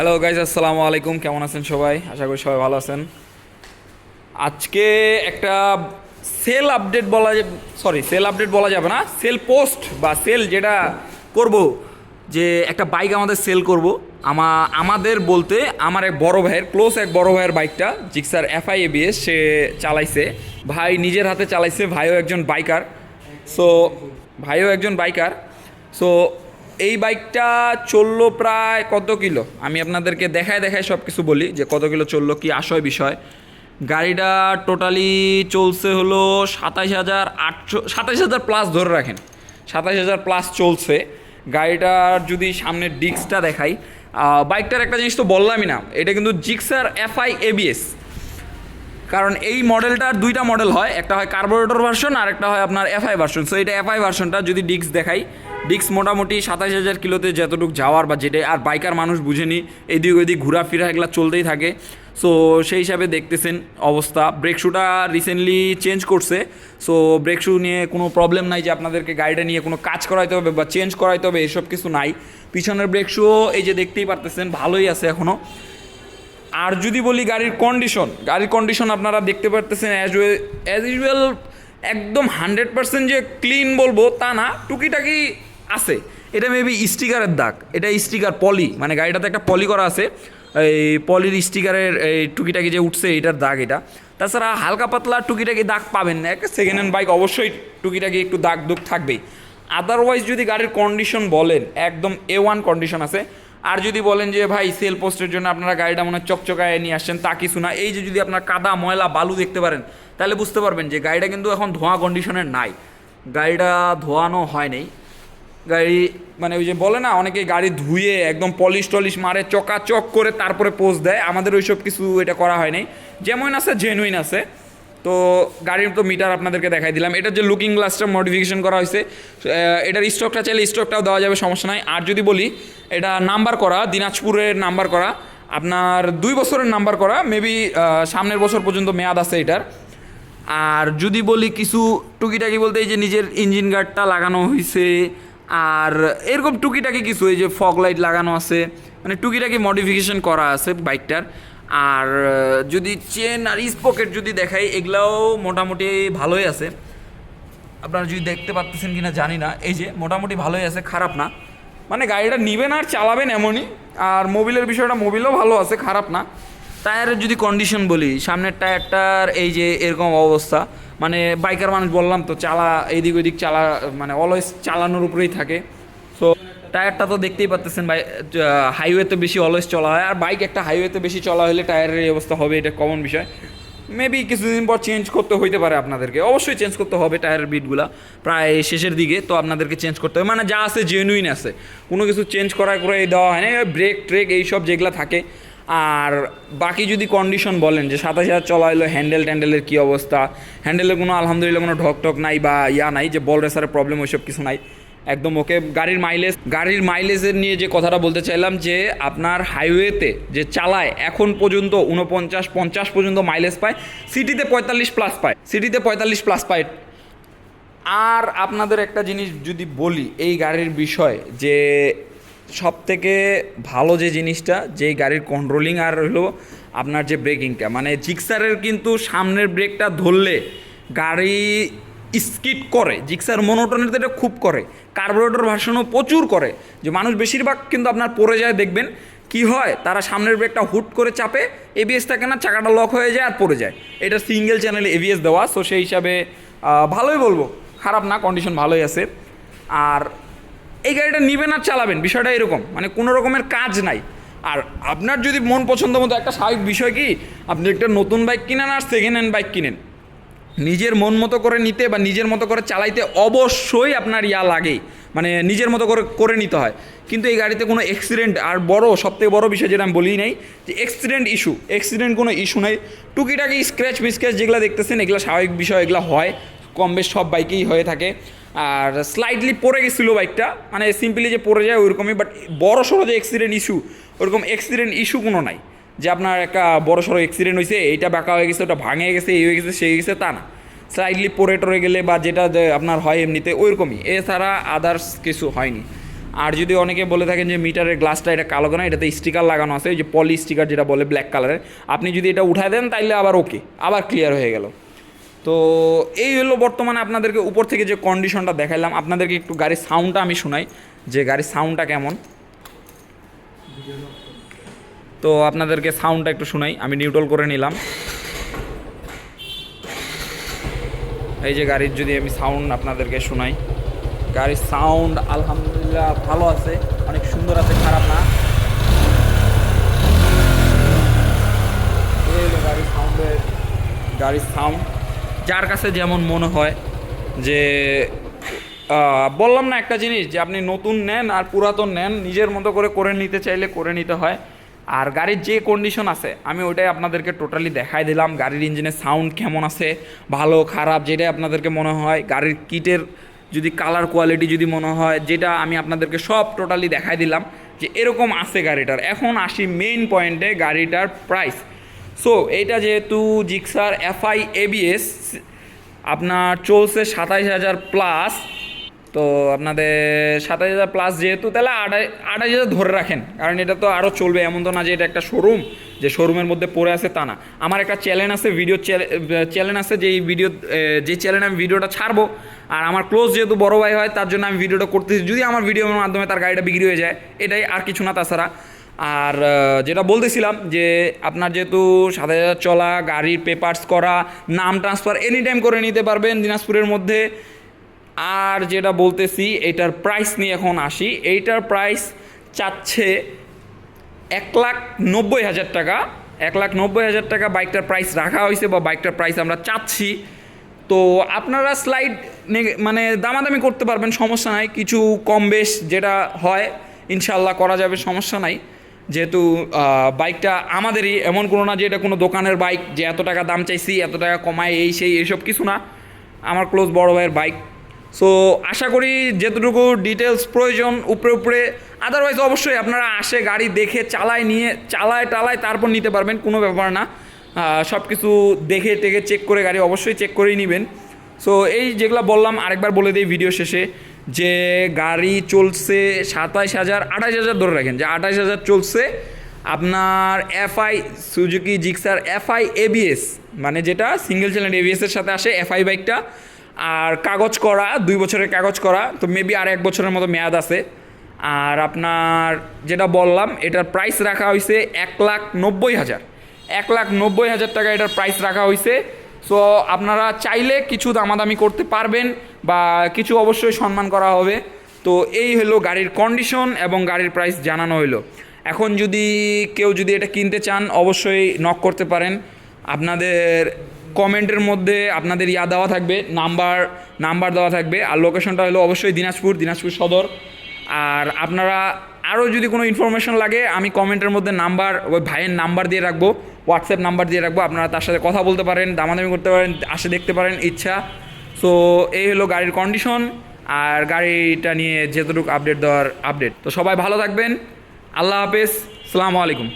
Hello guys আসসালামু আলাইকুম। কেমন আছেন সবাই? আশা করি সবাই ভালো আছেন। আজকে একটা সেল আপডেট বলা সরি সেল আপডেট বলা যাবে না। সেল পোস্ট বা সেল যেটা করব, যে একটা বাইক আমাদের সেল করব। আমা আমাদের বলতে আমার এক বড় ভাইয়ের ক্লোজ এক বড় ভাইয়ের বাইকটা জিক্সার এফআই এবিএস সে চালাইছে। ভাই নিজের হাতে চালাইছে, ভাইও একজন বাইকার সো ভাইও একজন বাইকার সো এই বাইকটা চলল প্রায় কত কিলো? আমি আপনাদেরকে দেখায় দেখায় সব কিছু বলি যে কত কিলো চলল, কি আশয় বিষয়। গাড়িটা টোটালি চলছে হলো সাতাইশ হাজার আটশো, সাতাইশ হাজার প্লাস ধরে রাখেন। সাতাইশ হাজার প্লাস চলছে। গাড়িটার যদি সামনের ডিস্কটা দেখাই বাইকটার একটা জিনিস তো বললামই না, এটা কিন্তু জিক্সার এফআই এবিএস। কারণ এই মডেলটার দুইটা মডেল হয়, একটা হয় কার্বোরেটর ভার্সন আর একটা হয় আপনার এফআই ভার্সন। সো এটা এফআই ভার্সনটা যদি ডিস্ক দেখাই ডিস্ক মোটামুটি সাতাশ হাজার কিলোতে যতটুকু যাওয়ার বা যেটা আর বাইকার মানুষ বুঝেনি, এদিক ওদিক ঘোরাফেরা এগুলো চলতেই থাকে। সো সেই হিসাবে দেখতেছেন অবস্থা। ব্রেক শুটা রিসেন্টলি চেঞ্জ করছে। সো ব্রেক শু নিয়ে কোনো প্রবলেম নাই যে আপনাদেরকে গাড়িটা নিয়ে কোনো কাজ করাইতে হবে বা চেঞ্জ করাইতে হবে, এসব কিছু নাই। পিছনের ব্রেক শুও এই যে দেখতেই পারতেছেন, ভালোই আছে এখনও আর যদি বলি গাড়ির কন্ডিশন গাড়ির কন্ডিশন আপনারা দেখতে পারতেছেন অ্যাজ অ্যাজ ইউজুয়াল একদম হান্ড্রেড পার্সেন্ট যে ক্লিন বলব তা না। টুকিটাকি আছে। এটা মেবি স্টিকারের দাগ। এটা স্টিকার পলি মানে গাড়িটাতে একটা পলি করা আছে। এই পলির স্টিকারের এই টুকিটাকি যে উঠছে, এটার দাগ এটা। তাছাড়া হালকা পাতলা টুকিটাকি দাগ পাবেন না। একটা সেকেন্ড হ্যান্ড বাইক অবশ্যই টুকিটাকি একটু দাগ দুগ থাকবেই। আদারওয়াইজ যদি গাড়ির কন্ডিশন বলেন, একদম এ ওয়ান কন্ডিশন আছে। আর যদি বলেন যে, ভাই সেল পোস্টের জন্য আপনারা গাড়িটা মনে চকচকায় নিয়ে আসছেন, তা কিছু না। এই যে যদি আপনার কাদা, ময়লা, বালু দেখতে পারেন, তাহলে বুঝতে পারবেন যে, গাড়িটা কিন্তু এখন ধোঁয়া কন্ডিশনের নাই। গাড়িটা ধোয়ানো হয় নাই। গাড়ি মানে ওই যে বলে না, অনেকে গাড়ি ধুয়ে একদম পলিশ টলিশ মারে, চকাচক করে তারপরে পোজ দেয়। আমাদের ওইসব কিছু এটা করা হয় নাই। যেমন আছে জেনুইন আছে। তো গাড়ির তো মিটার আপনাদেরকে দেখাই দিলাম। এটার যে লুকিং গ্লাসটা মডিফিকেশন করা হয়েছে এটার স্টকটা চাইলে স্টকটাও দেওয়া যাবে, সমস্যা নাই। আর যদি বলি, এটা নাম্বার করা, দিনাজপুরের নাম্বার করা, আপনার দুই বছরের নাম্বার করা মেবি সামনের বছর পর্যন্ত মেয়াদ আছে এটার। আর যদি বলি কিছু টুকিটাকি বলতে, এই যে নিজের ইঞ্জিন গার্ডটা লাগানো হয়েছে আর এরকম টুকিটাকি কিছু, এই যে ফগ লাইট লাগানো আছে মানে টুকিটাকি মডিফিকেশন করা আছে বাইকটার আর যদি চেন আর স্পকেট যদি দেখাই, এগুলাও মোটামুটি ভালোই আছে। আপনারা যদি দেখতে পাচ্ছেন কিনা জানি না, এই যে মোটামুটি ভালোই আছে, খারাপ না। মানে গাড়িটা নিবেন আর চালাবেন এমনই, আর মোবিলের বিষয়টা মোবিলও ভালো আছে, খারাপ না। টায়ারের যদি কন্ডিশন বলি, সামনের টায়ারটার এই যে এরকম অবস্থা মানে বাইকার মানুষ বললাম তো, চালা এইদিক ওইদিক চালা মানে অলওয়েজ চালানোর উপরেই থাকে। সো টায়ারটা তো দেখতেই পাচ্ছেন ভাই হাইওয়েতে বেশি অলওয়েজ চলা হয়, আর বাইক একটা হাইওয়েতে বেশি চলা হলে টায়ারের এই অবস্থা হবে, এটা কমন বিষয়। মেবি কিছুদিন পর চেঞ্জ করতে হইতে পারে আপনাদেরকে, অবশ্যই চেঞ্জ করতে হবে টায়ারের বিটগুলা প্রায় শেষের দিকে তো আপনাদেরকে চেঞ্জ করতে হবে মানে যা আছে জেনুইন আছে, কোনো কিছু চেঞ্জ করা করে দেওয়া হয় না ব্রেক ট্রেক এইসব যেগুলো থাকে। আর বাকি যদি কন্ডিশন বলেন যে সাতাশ হাজার চলা হলো হ্যান্ডেল ট্যান্ডেলের কী অবস্থা? হ্যান্ডেলের কোনো, আলহামদুলিল্লাহ কোনো ঢক টক নাই বা ইয়া নাই যে বল রেসারের প্রবলেম ওইসব কিছু নাই। একদম ওকে গাড়ির মাইলেজ গাড়ির মাইলেজের নিয়ে যে কথাটা বলতে চাইলাম যে আপনার হাইওয়েতে যে চালায়, এখন পর্যন্ত উনপঞ্চাশ পঞ্চাশ পর্যন্ত মাইলেজ পায় সিটিতে পঁয়তাল্লিশ প্লাস পায় সিটিতে পঁয়তাল্লিশ প্লাস পায়। আর আপনাদের একটা জিনিস যদি বলি, এই গাড়ির বিষয় যে সব থেকে ভালো যে জিনিসটা যে গাড়ির কন্ট্রোলিং আর হলো আপনার যে ব্রেকিংটা মানে জিক্সারের কিন্তু সামনের ব্রেকটা ধরলে গাড়ি স্কিড করে, জিক্সার মনোটনের এটা খুব করে কার্বোরেটর ভার্সনও প্রচুর করে, যে মানুষ বেশিরভাগ কিন্তু আপনার পড়ে যায়, দেখবেন কি হয়, তারা সামনের ব্রেকটা হুট করে চাপে এবিএস থাকে না, চাকাটা লক হয়ে যায় আর পড়ে যায়। এটা সিঙ্গেল চ্যানেলে এবিএস দেওয়া সো সেই হিসাবে ভালোই বলব, খারাপ না কন্ডিশন ভালোই আছে। আর এই গাড়িটা নিবেন আর চালাবেন, বিষয়টা এরকম। মানে কোনো রকমের কাজ নাই। আর আপনার যদি মন পছন্দ মতো, একটা স্বাভাবিক বিষয় কি, আপনি একটা নতুন বাইক কিনেন আর সেকেন্ড হ্যান্ড বাইক কিনেন। নিজের মন মতো করে নিতে বা নিজের মতো করে চালাইতে অবশ্যই আপনার ইয়া লাগে। মানে নিজের মতো করে করে নিতে হয়। কিন্তু এই গাড়িতে কোনো অ্যাক্সিডেন্ট আর বড়, সবথেকে বড় বিষয় যেটা আমি বলি নাই, যে অ্যাক্সিডেন্ট ইস্যু অ্যাক্সিডেন্ট কোনো ইস্যু নাই। টুকিটাকি স্ক্র্যাচ মিস্ক্র্যাচ যেগুলো দেখতেছেন, এগুলো স্বাভাবিক বিষয়, এগুলো হয়। কম বেশ সব বাইকেই হয়ে থাকে। আর স্লাইডলি পড়ে গেছিল বাইকটা মানে সিম্পলি যে পড়ে যায় ওইরকমই বাট বড় সড়ো যে অ্যাক্সিডেন্ট ইস্যু ওরকম অ্যাক্সিডেন্ট ইস্যু কোনো নাই। যে আপনার একটা বড় সড়ো অ্যাক্সিডেন্ট হয়েছে এইটা বাঁকা হয়ে গেছে, ওটা ভাঙে গেছে, এই হয়ে গেছে, সেই গেছে, তা না। স্লাইডলি পরে টরে গেলে বা যেটা আপনার হয় এমনিতে, ওইরকমই। এছাড়া আদার্স কিছু হয়নি। আর যদি অনেকে বলে থাকেন যে মিটারের গ্লাসটা এটা কালো কেন, এটাতে স্টিকার লাগানো আছে, ওই যে পলি স্টিকার যেটা বলে ব্ল্যাক কালারের আপনি যদি এটা উঠায় দেন, তাইলে আবার ওকে আবার ক্লিয়ার হয়ে গেল। তো এই হলো বর্তমানে আপনাদেরকে উপর থেকে যে কন্ডিশনটা দেখাইলাম। আপনাদেরকে একটু গাড়ির সাউন্ডটা আমি শোনাই, যে গাড়ির সাউন্ডটা কেমন। তো আপনাদেরকে সাউন্ডটা একটু শোনাই, আমি নিউট্রাল করে নিলাম। এই যে গাড়ির যদি আমি সাউন্ড আপনাদেরকে শোনাই। গাড়ির সাউন্ড আলহামদুলিল্লাহ ভালো আছে, অনেক সুন্দর আছে, খারাপ না। গাড়ির সাউন্ডের গাড়ির সাউন্ড যার কাছে যেমন মনে হয় যে বললাম না একটা জিনিস যে আপনি নতুন নেন আর পুরাতন নেন, নিজের মতো করে করে নিতে চাইলে করে নিতে হয়। আর গাড়ির যে কন্ডিশন আছে, আমি ওইটাই আপনাদেরকে টোটালি দেখাই দিলাম। গাড়ির ইঞ্জিনের সাউন্ড কেমন আছে, ভালো, খারাপ, যেটাই আপনাদেরকে মনে হয়। গাড়ির কিটের যদি কালার কোয়ালিটি যদি মনে হয়, যেটা আমি আপনাদেরকে সব টোটালি দেখাই দিলাম যে এরকম আছে গাড়িটার। এখন আসি মেইন পয়েন্টে গাড়িটার প্রাইস সো এইটা যেহেতু জিক্সার এফআই এবিএস আপনার চলছে সাতাইশ হাজার প্লাস তো আপনাদের সাতাশ হাজার প্লাস যেহেতু, তাহলে আড়াই আড়াই হাজার ধরে রাখেন। কারণ এটা তো আরও চলবে, এমন তো না যে এটা একটা শোরুম যে শোরুমের মধ্যে পড়ে আছে তা না। আমার একটা চ্যানেল আছে ভিডিও চ্যানেল আছে যে এই ভিডিও যে চ্যানেলে আমি ভিডিওটা ছাড়বো, আর আমার ক্লোজ যেহেতু বড় ভাই হয়, তার জন্য আমি ভিডিওটা করতেছি। যদি আমার ভিডিওর মাধ্যমে তার গাড়িটা বিক্রি হয়ে যায়, এটাই আর কিছু না তাছাড়া। আর যেটা বলতেছিলাম যে আপনার যেহেতু সাত হাজার চলা, গাড়ির পেপার্স করা, নাম ট্রান্সফার এনি টাইম করে নিতে পারবেন দিনাজপুরের মধ্যে। আর যেটা বলতেছি, এটার প্রাইস নিয়ে এখন আসি। এইটার প্রাইস চাচ্ছে এক লাখ নব্বই হাজার টাকা। এক লাখ নব্বই হাজার টাকা বাইকটার প্রাইস রাখা হয়েছে বা বাইকটার প্রাইস আমরা চাচ্ছি। তো আপনারা স্লাইড মানে দামাদামি করতে পারবেন, সমস্যা নাই। কিছু কম বেশ যেটা হয় ইনশাল্লাহ করা যাবে, সমস্যা নাই। যেহেতু বাইকটা আমাদেরই, এমন কোনো না যে এটা কোনো দোকানের বাইক যে এত টাকা দাম চাইছি, এত টাকা কমায়, এই সেই এইসব কিছু না। আমার ক্লোজ বড় ভাইয়ের বাইক সো আশা করি যেতটুকু ডিটেলস প্রয়োজন, উপরে উপরে। আদারওয়াইজ অবশ্যই আপনারা আসে গাড়ি দেখে চালায় নিয়ে, চালায় টালায় তারপর নিতে পারবেন, কোনো ব্যাপার না। সব কিছু দেখে টেকে চেক করে গাড়ি অবশ্যই চেক করেই নেবেন। সো এই যেগুলো বললাম, আরেকবার বলে দিই ভিডিও শেষে। যে গাড়ি চলছে সাতাইশ হাজার আঠাশ হাজার ধরে রাখেন, যে আঠাশ হাজার চলছে, আপনার FI Suzuki Gixxer FI ABS মানে যেটা সিঙ্গেল চ্যানেল এবিএস এর সাথে আসে এফআই বাইকটা আর কাগজ করা, দুই বছরের কাগজ করা, তো মেবি আর এক বছরের মতো মেয়াদ আছে। আর আপনার যেটা বললাম, এটার প্রাইস রাখা হয়েছে এক লাখ নব্বই হাজার। এক লাখ নব্বই হাজার টাকা এটার প্রাইস রাখা হয়েছে সো আপনারা চাইলে কিছু দামাদামি করতে পারবেন বা কিছু অবশ্যই সম্মান করা হবে। তো এই হলো গাড়ির কন্ডিশন এবং গাড়ির প্রাইস জানানো হলো এখন যদি কেউ যদি এটা কিনতে চান, অবশ্যই নক করতে পারেন। আপনাদের কমেন্টের মধ্যে আপনাদের ইয়া দেওয়া থাকবে নাম্বার নাম্বার দেওয়া থাকবে। আর লোকেশনটা হলো অবশ্যই দিনাজপুর দিনাজপুর সদর। আর আপনারা আরও যদি কোনো ইনফরমেশন লাগে, আমি কমেন্টের মধ্যে নাম্বার ওই ভাইয়ের নাম্বার দিয়ে রাখব। হোয়াটসঅ্যাপ নাম্বার দিয়ে রাখব, আপনারা তার সাথে কথা বলতে পারেন, দামাদামি করতে পারেন, আসে দেখতে পারেন, ইচ্ছা। সো এই হলো গাড়ির কন্ডিশন আর গাড়িটা নিয়ে যেতটুকু আপডেট দেওয়ার আপডেট তো সবাই ভালো থাকবেন, আল্লাহ হাফেজ, সালামু আলাইকুম।